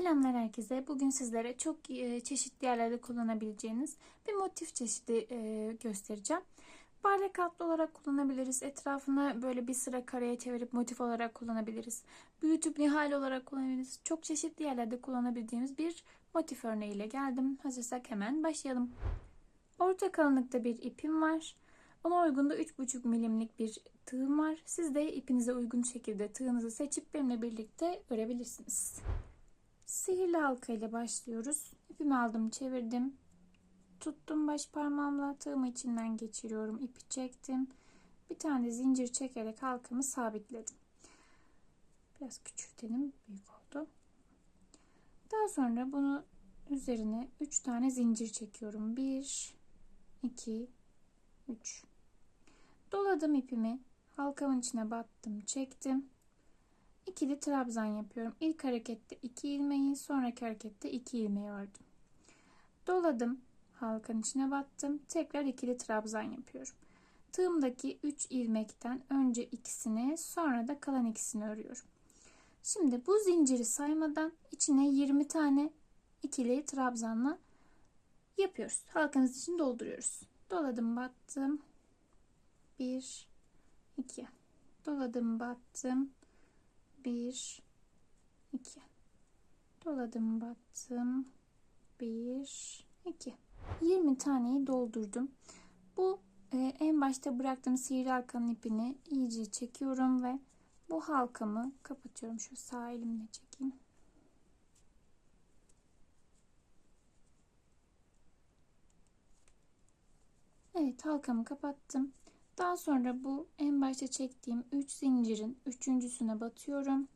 Selamlar herkese. Bugün sizlere çok e, çeşitli yerlerde kullanabileceğiniz bir motif çeşidi e, göstereceğim. Bardak altlı olarak kullanabiliriz. Etrafına böyle bir sıra kareye çevirip motif olarak kullanabiliriz. Büyütüp nihal olarak kullanabiliriz. Çok çeşitli yerlerde kullanabildiğimiz bir motif örneğiyle geldim. Hazırsak hemen başlayalım. Orta kalınlıkta bir ipim var. Ona uygun da 3,5 milimlik bir tığım var. Siz de ipinize uygun şekilde tığınızı seçip benimle birlikte örebilirsiniz. Sihirli halka ile başlıyoruz. İpimi aldım, çevirdim. Tuttum baş parmağımla tığımı içinden geçiriyorum. İpi çektim. Bir tane zincir çekerek halkamı sabitledim. Biraz küçültelim. Büyük oldu. Daha sonra bunu üzerine 3 tane zincir çekiyorum. 1 2 3 Doladım ipimi. Halkamın içine battım, çektim. İkili trabzan yapıyorum. İlk harekette 2 ilmeği, sonraki harekette 2 ilmeği ördüm. Doladım, halkanın içine battım. Tekrar ikili trabzan yapıyorum. Tığımdaki 3 ilmekten önce ikisini, sonra da kalan ikisini örüyorum. Şimdi bu zinciri saymadan içine 20 tane ikili trabzanla yapıyoruz. Halkamız için dolduruyoruz. Doladım, battım. 1 2 Doladım, battım. 1 2 doladım battım. 1 2 20 taneyi doldurdum. Bu e, en başta bıraktığım sihirli halkanın ipini iyice çekiyorum ve bu halkamı kapatıyorum. Şu sağ elimle çekeyim. Evet halkamı kapattım daha sonra bu en başta çektiğim 3 zincirin üçüncüsüne batıyorum.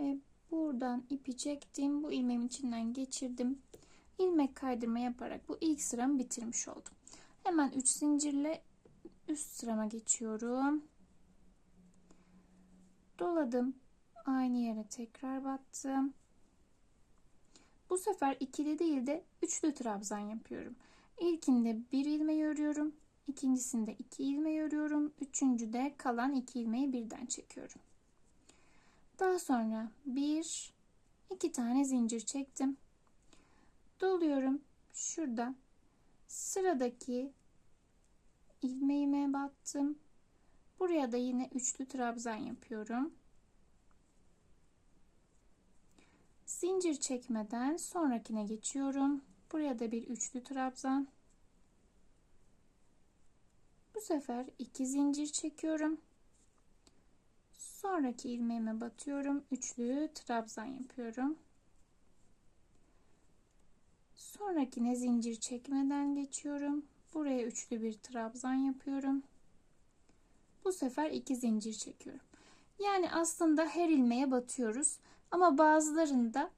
Ve buradan ipi çektim. Bu ilmeğin içinden geçirdim. İlmek kaydırma yaparak bu ilk sıramı bitirmiş oldum. Hemen 3 zincirle üst sırama geçiyorum. Doladım. Aynı yere tekrar battım. Bu sefer ikili değil de üçlü trabzan yapıyorum. İlkinde bir ilmeği örüyorum. İkincisinde iki ilmeği örüyorum. Üçüncüde kalan iki ilmeği birden çekiyorum. Daha sonra bir, iki tane zincir çektim. Doluyorum. Şurada sıradaki ilmeğime battım. Buraya da yine üçlü trabzan yapıyorum. Zincir çekmeden sonrakine geçiyorum. Buraya da bir üçlü trabzan. Bu sefer iki zincir çekiyorum. Sonraki ilmeğime batıyorum. Üçlü trabzan yapıyorum. Sonrakine zincir çekmeden geçiyorum. Buraya üçlü bir trabzan yapıyorum. Bu sefer iki zincir çekiyorum. Yani aslında her ilmeğe batıyoruz. Ama bazılarında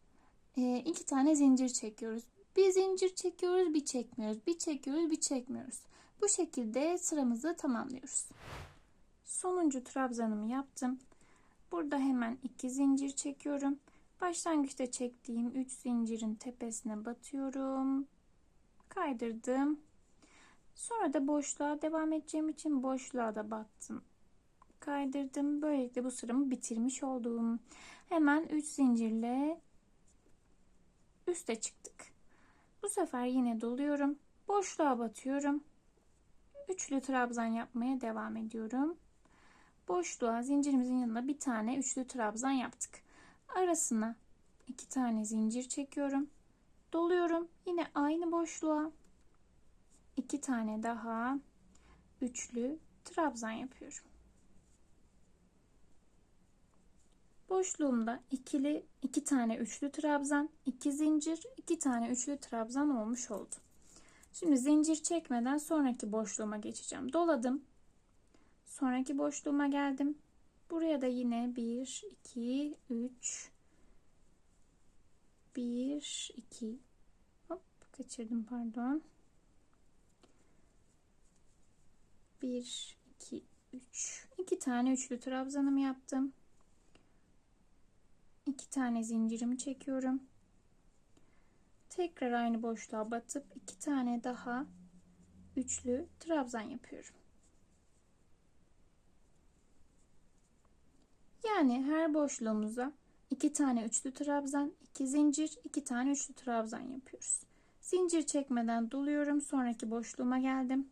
e, iki tane zincir çekiyoruz. Bir zincir çekiyoruz, bir çekmiyoruz. Bir çekiyoruz, bir çekmiyoruz. Bu şekilde sıramızı tamamlıyoruz. Sonuncu trabzanımı yaptım. Burada hemen iki zincir çekiyorum. Başlangıçta çektiğim 3 zincirin tepesine batıyorum. Kaydırdım. Sonra da boşluğa devam edeceğim için boşluğa da battım. Kaydırdım. Böylelikle bu sıramı bitirmiş oldum. Hemen 3 zincirle üste çıktık. Bu sefer yine doluyorum. Boşluğa batıyorum üçlü trabzan yapmaya devam ediyorum. Boşluğa zincirimizin yanına bir tane üçlü trabzan yaptık. Arasına iki tane zincir çekiyorum. Doluyorum. Yine aynı boşluğa iki tane daha üçlü trabzan yapıyorum. Boşluğumda ikili iki tane üçlü trabzan, iki zincir, iki tane üçlü trabzan olmuş oldu. Şimdi zincir çekmeden sonraki boşluğuma geçeceğim. Doladım. Sonraki boşluğuma geldim. Buraya da yine 1, 2, 3, 1, 2, hop kaçırdım pardon. 1, 2, 3, 2 tane üçlü trabzanımı yaptım. 2 tane zincirimi çekiyorum. Tekrar aynı boşluğa batıp iki tane daha üçlü trabzan yapıyorum. Yani her boşluğumuza 2 tane üçlü trabzan, 2 zincir, 2 tane üçlü trabzan yapıyoruz. Zincir çekmeden doluyorum. Sonraki boşluğuma geldim.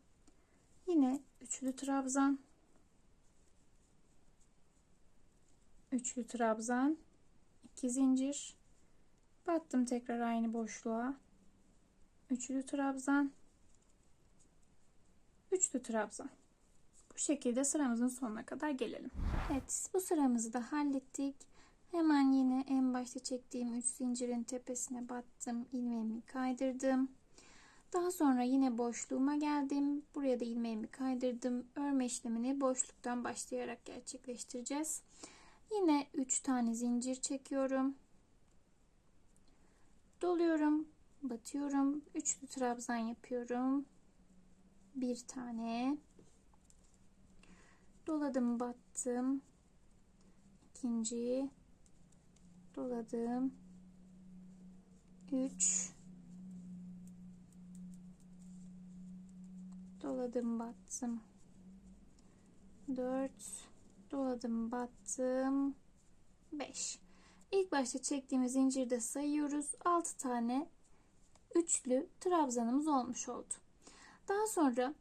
Yine üçlü trabzan, üçlü trabzan, 2 zincir, battım tekrar aynı boşluğa. Üçlü trabzan, üçlü trabzan. Bu şekilde sıramızın sonuna kadar gelelim. Evet, bu sıramızı da hallettik. Hemen yine en başta çektiğim 3 zincirin tepesine battım. ilmeğimi kaydırdım. Daha sonra yine boşluğuma geldim. Buraya da ilmeğimi kaydırdım. Örme işlemini boşluktan başlayarak gerçekleştireceğiz. Yine 3 tane zincir çekiyorum. Doluyorum. Batıyorum. Üçlü trabzan yapıyorum. Bir tane. Doladım battım. İkinci doladım 3 doladım battım 4 doladım battım 5 İlk başta çektiğimiz zincirde sayıyoruz 6 tane üçlü trabzanımız olmuş oldu daha sonra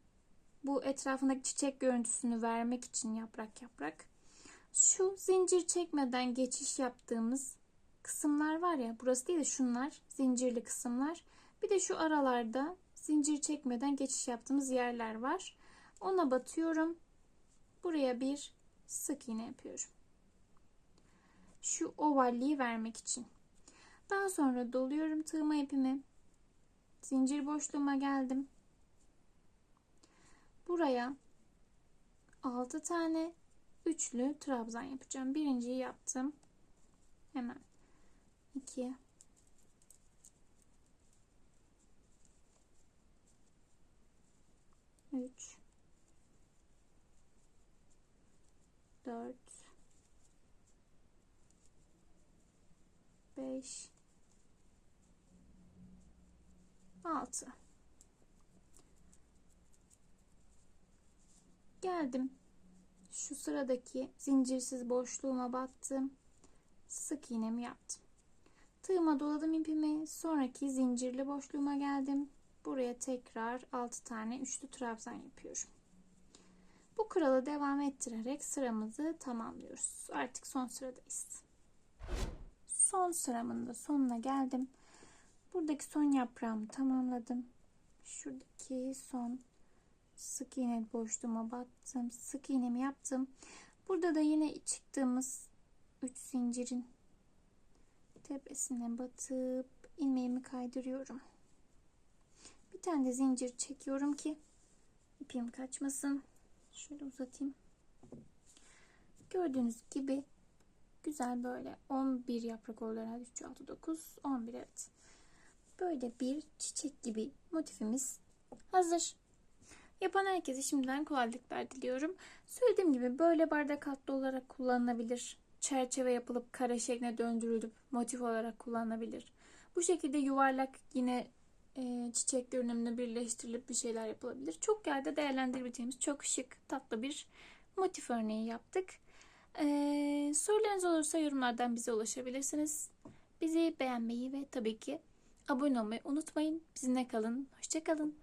bu etrafındaki çiçek görüntüsünü vermek için yaprak yaprak şu zincir çekmeden geçiş yaptığımız kısımlar var ya burası değil de şunlar zincirli kısımlar. Bir de şu aralarda zincir çekmeden geçiş yaptığımız yerler var. Ona batıyorum. Buraya bir sık iğne yapıyorum. Şu ovalliği vermek için. Daha sonra doluyorum tığma ipimi. Zincir boşluğuma geldim. Buraya 6 tane üçlü trabzan yapacağım. Birinciyi yaptım. Hemen 2 3 4 5 6 Geldim. Şu sıradaki zincirsiz boşluğuma battım. Sık iğnemi yaptım. Tığıma doladım ipimi. Sonraki zincirli boşluğuma geldim. Buraya tekrar 6 tane üçlü trabzan yapıyorum. Bu kuralı devam ettirerek sıramızı tamamlıyoruz. Artık son sıradayız. Son sıramın da sonuna geldim. Buradaki son yaprağımı tamamladım. Şuradaki son sık iğne boşluğuma battım. Sık iğnemi yaptım. Burada da yine çıktığımız 3 zincirin tepesine batıp ilmeğimi kaydırıyorum. Bir tane de zincir çekiyorum ki ipim kaçmasın. Şöyle uzatayım. Gördüğünüz gibi güzel böyle 11 yaprak oldu herhalde 3 6 9 11 evet. Böyle bir çiçek gibi motifimiz hazır. Yapan herkese şimdiden kolaylıklar diliyorum. Söylediğim gibi böyle bardak altlı olarak kullanılabilir. Çerçeve yapılıp kare şekline döndürülüp motif olarak kullanılabilir. Bu şekilde yuvarlak yine e, çiçek görünümüne birleştirilip bir şeyler yapılabilir. Çok yerde değerlendirebileceğimiz çok şık, tatlı bir motif örneği yaptık. E, sorularınız olursa yorumlardan bize ulaşabilirsiniz. Bizi beğenmeyi ve tabii ki abone olmayı unutmayın. Bizimle kalın. Hoşçakalın.